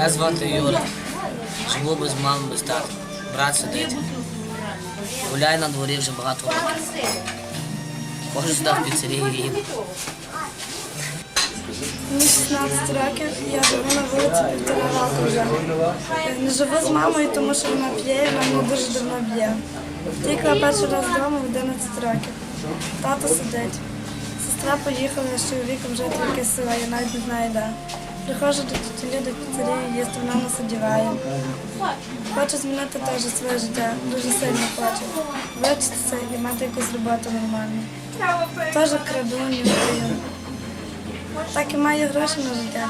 Мене звати Юра. Живу без мами, без тата. Брат сидить. Гуляю на дворі вже багато років. Ходжу сюди в піцерію і їм. Мені 16 років, я живу на вулиці півтора року вже. Не живу з мамою, тому що вона п'є, і вона дуже давно б'є. Тікла перший раз вдома в 11 років. Тато сидить. Сестра поїхала з чоловіком жити в якесь я навіть не знаю де. Приходжу до тітелі, до піцерії, їсти, вона нас одягає. Хочу змінити теж своє життя, дуже сильно хочу. Вивчитися і мати якусь роботу нормальну. Теж краду, не вдаю. Так і маю гроші на життя.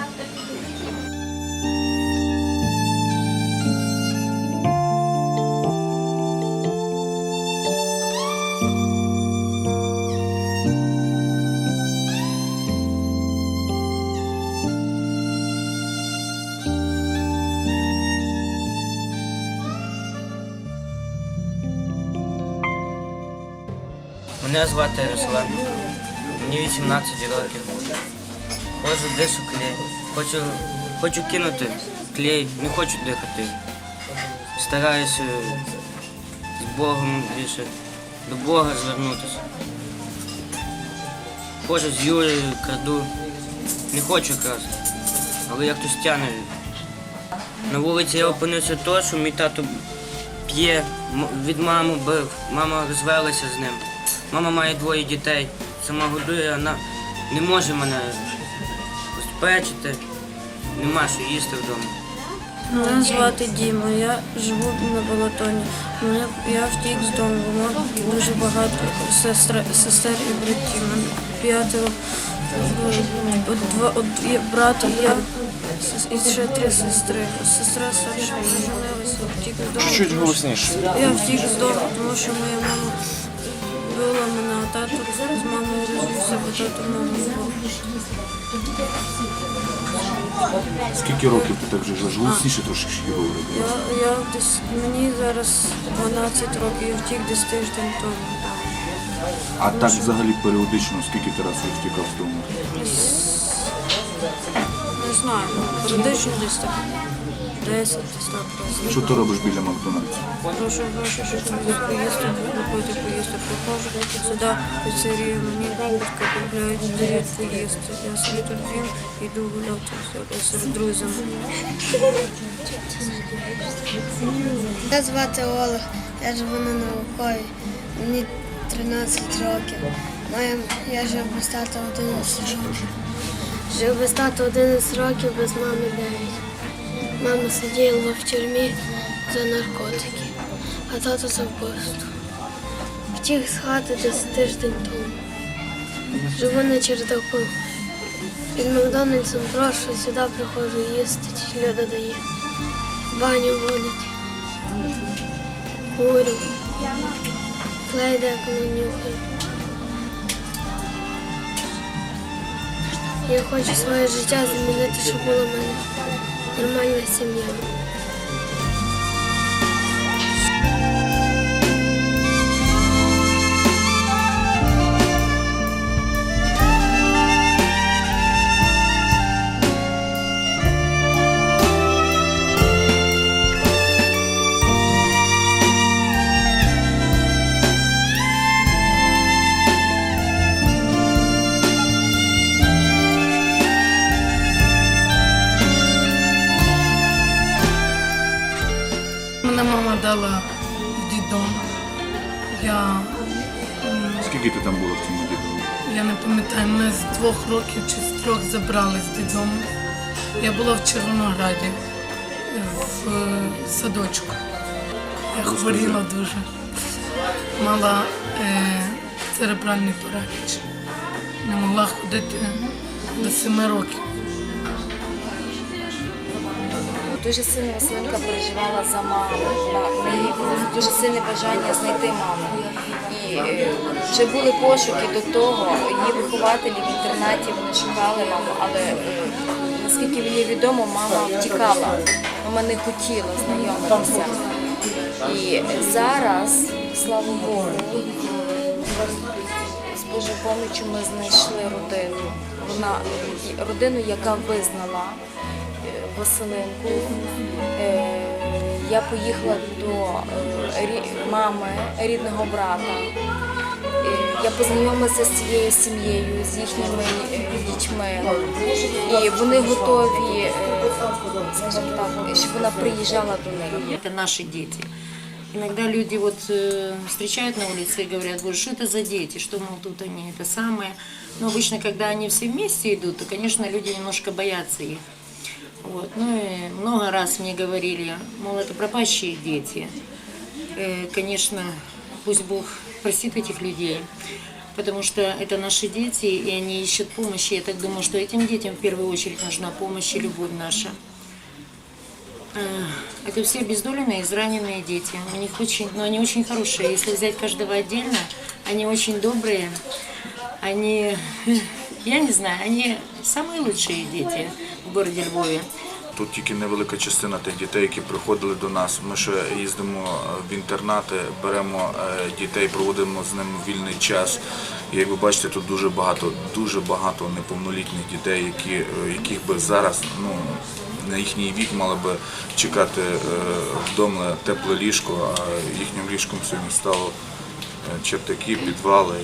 Мене звати Руслан. Мені 18 років. Ходжу дишу клей. Хочу, хочу кинути клей, не хочу дихати. Стараюся з Богом більше до Бога звернутися. Ходжу з Юрою, краду. Не хочу красти, але як хтось тяне. На вулиці я опинився то, що мій тато п'є, від мами бив, мама розвелася з ним. Мама має двоє дітей, сама годує, вона не може мене спечити, нема що їсти вдома. Мене звати Діма, я живу на балатоні. Мене я втік з дому, бо мав дуже багато сестер, сестер і братів. Мене п'ятеро от два от є брат, і я і ще три сестри. Сестра старша женилася, втік з дому. Чуть голосніше. Я втік з дому, тому що моя мама тато з мамою розвівся, бо тато маму збив. Скільки років ти так вже? Голосніше трошки говори. будь. Я, я десь мені зараз 12 років, я втік десь тиждень тому. А так взагалі періодично, скільки ти разів втікав з дому? Не знаю, періодично десь так 10 десь так разів. Що ти робиш біля Макдональдса? Прошу гроші, щоб мені поїсти, купити поїсти. Приходжу сюди, в піцерію, мені бабушка купляють, дають поїсти. Я собі тут їм, йду гуляти серед друзями. Мене звати Олег, я живу на науковій. Мені 13 років. Моя, я жив без тата 11 років. Жив без тата 11 років, без мами 9. Мама сиділа в тюрмі за наркотики, а тато за вбивство. Втік з хати десь тиждень тому. Живу на чердаку. Під Макдональдсом прошу, сюди приходжу їсти, ті люди дає. Баню водить. Курю. Клей деколи нюхаю. Я хочу своє життя змінити, щоб була в Aman Yasemin Hanım. Мене мама дала в дідом. Я, Скільки ти там була в цьому дідому? я не пам'ятаю, мене з двох років чи з трьох забрали з дідому. Я була в Червонограді в е, садочку. Я хворіла дуже. Мала е, церебральний параліч. Не могла ходити до семи років. Дуже сильно Василенка переживала за маму. Неї було дуже сильне бажання знайти маму. І вже були пошуки до того, її вихователі в інтернаті вони шукали маму, але е, наскільки мені відомо, мама втікала. Мама не хотіла знайомитися. І зараз, слава Богу, з Божою помічю ми знайшли родину. Вона родину, яка визнала Василинку. Е, Я поїхала до е, рі- мами рідного брата. Е, Я познайомилася з цією сім'єю, з їхніми е, дітьми. І вони готові, е, скажімо так, щоб вона приїжджала до них. Это наши дети. Иногда люди вот э, встречают на улице и говорят, боже, что это за дети, что, мол, тут они, это самое. Но обычно, когда они все вместе идут, то, конечно, люди немножко боятся их. Вот. Ну и много раз мне говорили, мол, это пропащие дети. Э, конечно, пусть Бог простит этих людей, потому что это наши дети, и они ищут помощи. Я так думаю, что этим детям в первую очередь нужна помощь и любовь наша. Э, Это все обездоленные, израненные дети. У них очень, но они очень хорошие. Если взять каждого отдельно, они очень добрые. Они, я не знаю, они самые лучшие дети в Львове. Тут тільки невелика частина тих дітей, які приходили до нас. Ми ще їздимо в інтернати, беремо е, дітей, проводимо з ними вільний час. І як ви бачите, тут дуже багато, дуже багато неповнолітніх дітей, які, е, яких би зараз ну, на їхній вік мали би чекати е, вдома тепле ліжко, а їхнім ліжком сьогодні стало чертаки, підвали.